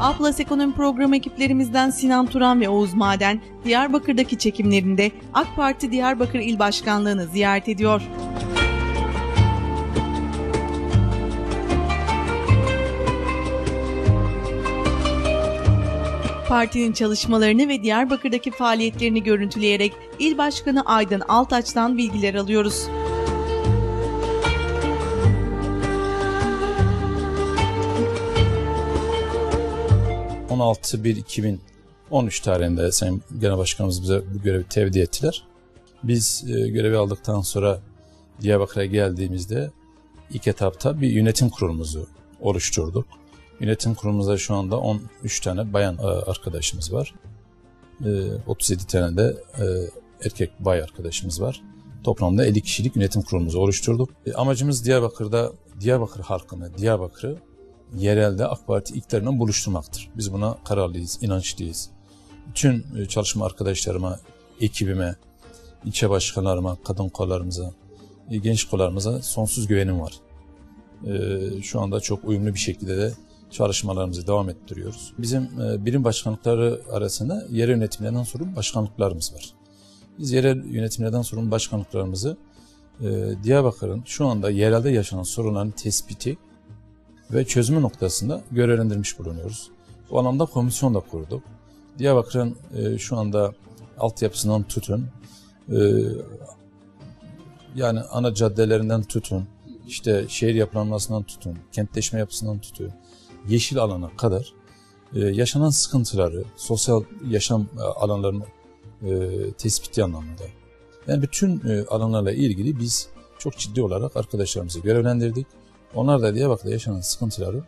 A Plus Ekonomi Programı ekiplerimizden Sinan Turan ve Oğuz Maden, Diyarbakır'daki çekimlerinde AK Parti Diyarbakır İl Başkanlığı'nı ziyaret ediyor. Partinin çalışmalarını ve Diyarbakır'daki faaliyetlerini görüntüleyerek İl Başkanı Aydın Altaç'tan bilgiler alıyoruz. ...16.1.2013 tarihinde Sayın Genel Başkanımız bize bu görevi tevdi ettiler. Biz e, görevi aldıktan sonra Diyarbakır'a geldiğimizde ilk etapta bir yönetim kurulumuzu oluşturduk. Yönetim kurulumuzda şu anda 13 tane bayan e, arkadaşımız var. 37 e, tane de e, erkek bay arkadaşımız var. Toplamda 50 kişilik yönetim kurulumuzu oluşturduk. Amacımız Diyarbakır'da Diyarbakır halkını, Diyarbakır'ı yerelde AK Parti iktidarından buluşturmaktır. Biz buna kararlıyız, inançlıyız. Bütün çalışma arkadaşlarıma, ekibime, ilçe başkanlarıma, kadın kollarımıza, genç kollarımıza sonsuz güvenim var. Şu anda çok uyumlu bir şekilde de çalışmalarımızı devam ettiriyoruz. Bizim e, birim başkanlıkları arasında yerel yönetimlerden sorumlu başkanlıklarımız var. Biz yerel yönetimlerden sorumlu başkanlıklarımızı e, Diyarbakır'ın şu anda yerelde yaşanan sorunların tespiti ve çözümü noktasında görevlendirmiş bulunuyoruz. Bu anlamda komisyon da kurduk. Diyarbakır'ın e, şu anda altyapısından tutun, yani ana caddelerinden tutun, işte şehir yapılanmasından tutun, kentleşme yapısından tutun, yeşil alana kadar e, yaşanan sıkıntıları, sosyal yaşam e, alanlarının e, tespiti anlamında. Yani bütün e, alanlarla ilgili biz çok ciddi olarak arkadaşlarımızı görevlendirdik. Onlar da Diyarbakır'da yaşanan sıkıntıları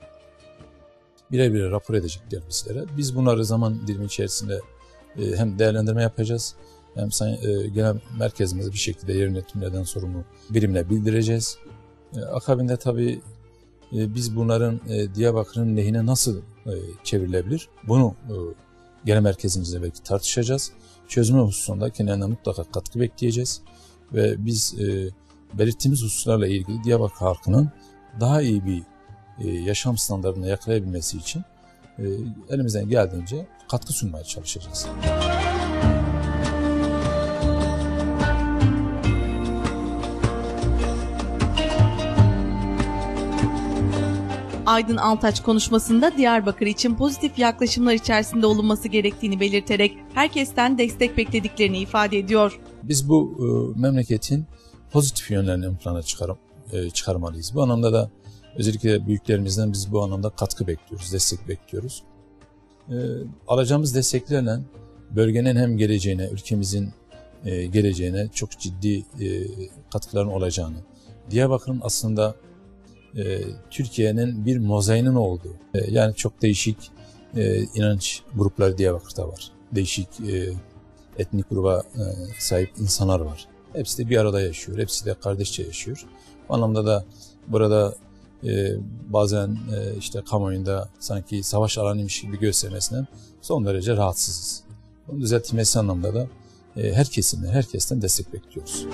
birer birer rapor edecekler bizlere. Biz bunları zaman dilimi içerisinde e, hem değerlendirme yapacağız hem e, genel merkezimize bir şekilde yer yönetimlerden sorumlu birimle bildireceğiz. E, akabinde tabii biz bunların Diyarbakır'ın lehine nasıl çevrilebilir? Bunu genel merkezimizde belki tartışacağız. Çözümü hususunda kendilerine mutlaka katkı bekleyeceğiz. Ve biz belirttiğimiz hususlarla ilgili Diyarbakır halkının daha iyi bir yaşam standartına yakalayabilmesi için elimizden geldiğince katkı sunmaya çalışacağız. Aydın Altaç konuşmasında Diyarbakır için pozitif yaklaşımlar içerisinde olunması gerektiğini belirterek herkesten destek beklediklerini ifade ediyor. Biz bu e, memleketin pozitif yönlerini ön plana çıkarım, e, çıkarmalıyız. Bu anlamda da özellikle büyüklerimizden biz bu anlamda katkı bekliyoruz, destek bekliyoruz. E, alacağımız desteklerle bölgenin hem geleceğine, ülkemizin e, geleceğine çok ciddi katkıların olacağını, Diyarbakır'ın aslında Türkiye'nin bir mozaiğinin olduğu, yani çok değişik inanç grupları Diyarbakır'da var. Değişik etnik gruba sahip insanlar var. Hepsi de bir arada yaşıyor, hepsi de kardeşçe yaşıyor. Bu anlamda da burada e, bazen e, işte kamuoyunda sanki savaş alanıymış gibi göstermesinden son derece rahatsızız. Bunu düzeltilmesi anlamda da e, her herkesten destek bekliyoruz.